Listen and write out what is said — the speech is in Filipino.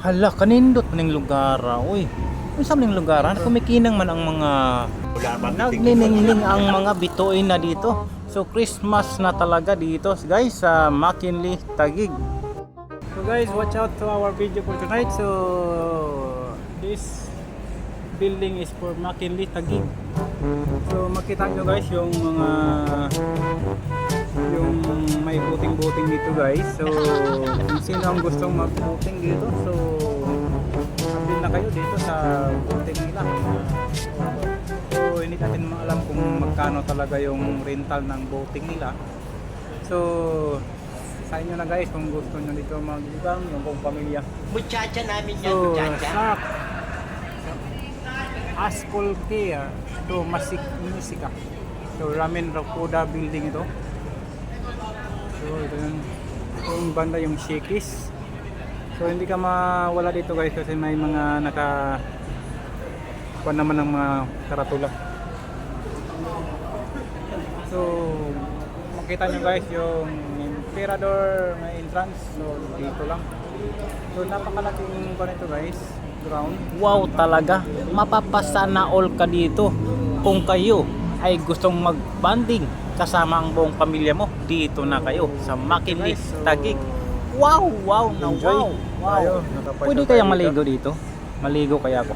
Hala, kanindot maning lugar. ah. Uy, kung saan maning lugar? ah? Kumikinang man ang mga nagniningning ang mga bituin na dito. So Christmas na talaga dito guys sa McKinley, Tagig. So guys, watch out to our video for tonight. So this building is for McKinley, Tagig. So makita nyo guys yung mga yung dito guys. So kung sino ang gustong mag-buting dito, so sabihin na kayo dito sa buting nila. So hindi natin maalam kung magkano talaga yung rental ng boating nila. So sa inyo na guys kung gusto nyo dito mag-ibang yung buong pamilya. Muchacha namin yan, So muchacha. sa to Masik Musika. So Ramen Rakuda building ito. So ito ito yung banda yung Shakis. So hindi ka mawala dito guys kasi may mga naka kuha naman ng mga karatula. So makita nyo guys yung Emperador na entrance. So dito lang. So napakalaking kuha nito guys. Ground. Wow talaga. Mapapasana all ka dito. Kung kayo ay gustong mag-banding kasama ang buong pamilya mo, dito na kayo sa so- Tagig. Wow, wow na wow. Wow. Pwede kayang maligo dito? Maligo kaya ako.